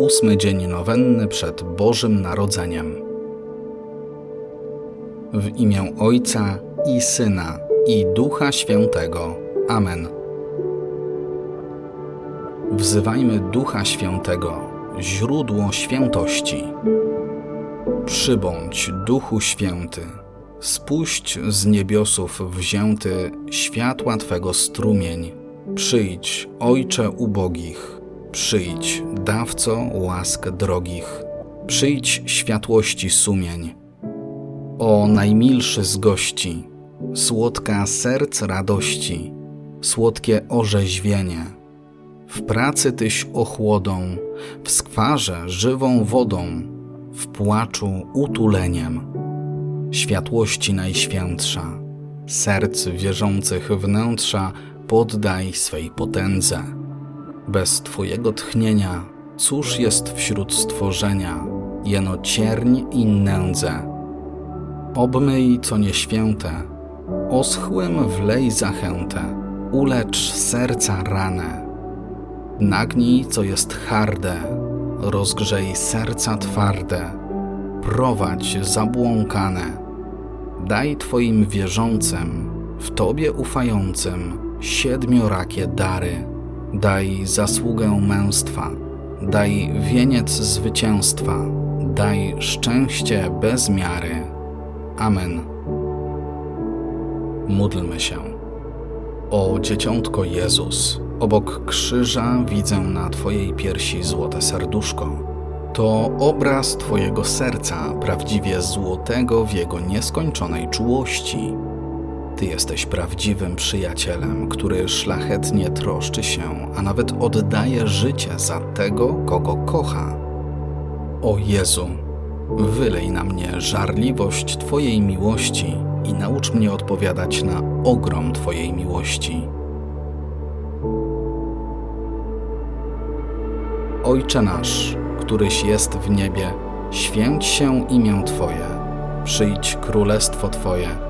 ósmy dzień nowenny przed Bożym Narodzeniem. W imię Ojca i Syna i Ducha Świętego. Amen. Wzywajmy Ducha Świętego, źródło świętości. Przybądź, Duchu Święty, spuść z niebiosów wzięty światła Twego strumień. Przyjdź, Ojcze ubogich, przyjdź, dawco łask drogich, przyjdź światłości sumień. O najmilszy z gości, słodka serc radości, słodkie orzeźwienie. W pracy tyś ochłodą, w skwarze żywą wodą, w płaczu utuleniem. Światłości najświętsza, serc wierzących wnętrza poddaj swej potędze. Bez Twojego tchnienia, cóż jest wśród stworzenia, jeno cierń i nędzę. Obmyj co nieświęte, oschłym wlej zachętę, ulecz serca ranę. Nagnij co jest harde, rozgrzej serca twarde, prowadź zabłąkane. Daj Twoim wierzącym, w Tobie ufającym, siedmiorakie dary. Daj zasługę męstwa, daj wieniec zwycięstwa, daj szczęście bez miary. Amen. Módlmy się. O dzieciątko Jezus, obok krzyża widzę na Twojej piersi złote serduszko. To obraz Twojego serca, prawdziwie złotego w jego nieskończonej czułości. Ty jesteś prawdziwym przyjacielem, który szlachetnie troszczy się, a nawet oddaje życie za tego, kogo kocha. O Jezu, wylej na mnie żarliwość Twojej miłości i naucz mnie odpowiadać na ogrom Twojej miłości. Ojcze nasz, któryś jest w niebie, święć się imię Twoje, przyjdź królestwo Twoje,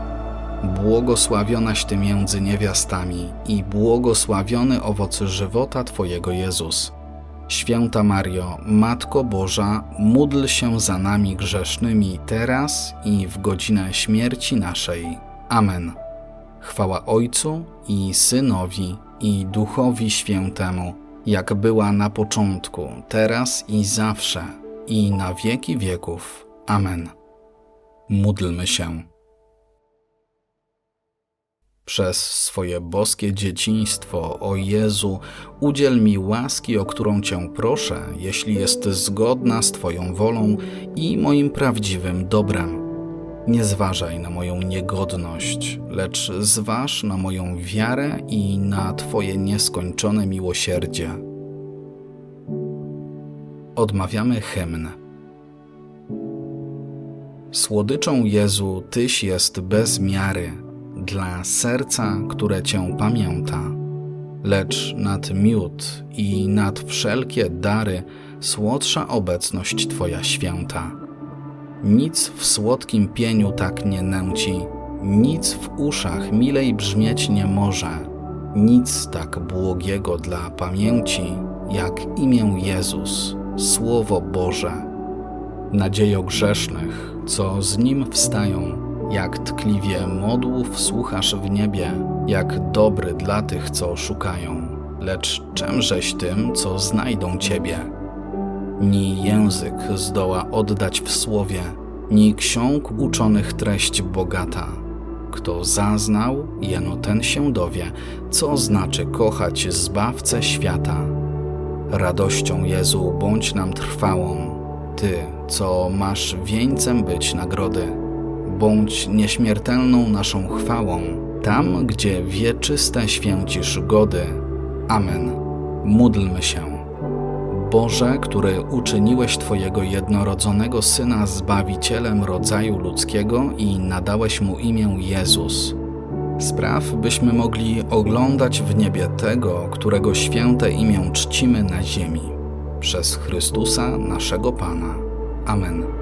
Błogosławionaś Ty między niewiastami i błogosławiony owoc żywota Twojego Jezus. Święta Mario, Matko Boża, módl się za nami grzesznymi teraz i w godzinę śmierci naszej. Amen. Chwała Ojcu i Synowi i Duchowi Świętemu, jak była na początku, teraz i zawsze, i na wieki wieków. Amen. Módlmy się. Przez swoje boskie dzieciństwo, o Jezu, udziel mi łaski, o którą Cię proszę, jeśli jest zgodna z Twoją wolą i moim prawdziwym dobrem. Nie zważaj na moją niegodność, lecz zważ na moją wiarę i na Twoje nieskończone miłosierdzie. Odmawiamy hymn. Słodyczą Jezu Tyś jest bez miary dla serca, które Cię pamięta. Lecz nad miód i nad wszelkie dary słodsza obecność Twoja święta. Nic w słodkim pieniu tak nie nęci, nic w uszach milej brzmieć nie może, nic tak błogiego dla pamięci, jak imię Jezus, Słowo Boże. Nadziejo grzesznych, co z Nim wstają, jak tkliwie modłów słuchasz w niebie, jak dobry dla tych, co szukają, lecz czemżeś tym, co znajdą Ciebie? Ni język zdoła oddać w słowie, ni ksiąg uczonych treść bogata. Kto zaznał, jeno ten się dowie, co znaczy kochać Zbawcę świata. Radością Jezu bądź nam trwałą, Ty, co masz wieńcem być nagrody. Bądź nieśmiertelną naszą chwałą, tam, gdzie wieczyste święcisz gody. Amen. Módlmy się. Boże, który uczyniłeś Twojego jednorodzonego Syna Zbawicielem rodzaju ludzkiego i nadałeś Mu imię Jezus, spraw, byśmy mogli oglądać w niebie tego, którego święte imię czcimy na ziemi. Przez Chrystusa, naszego Pana. Amen.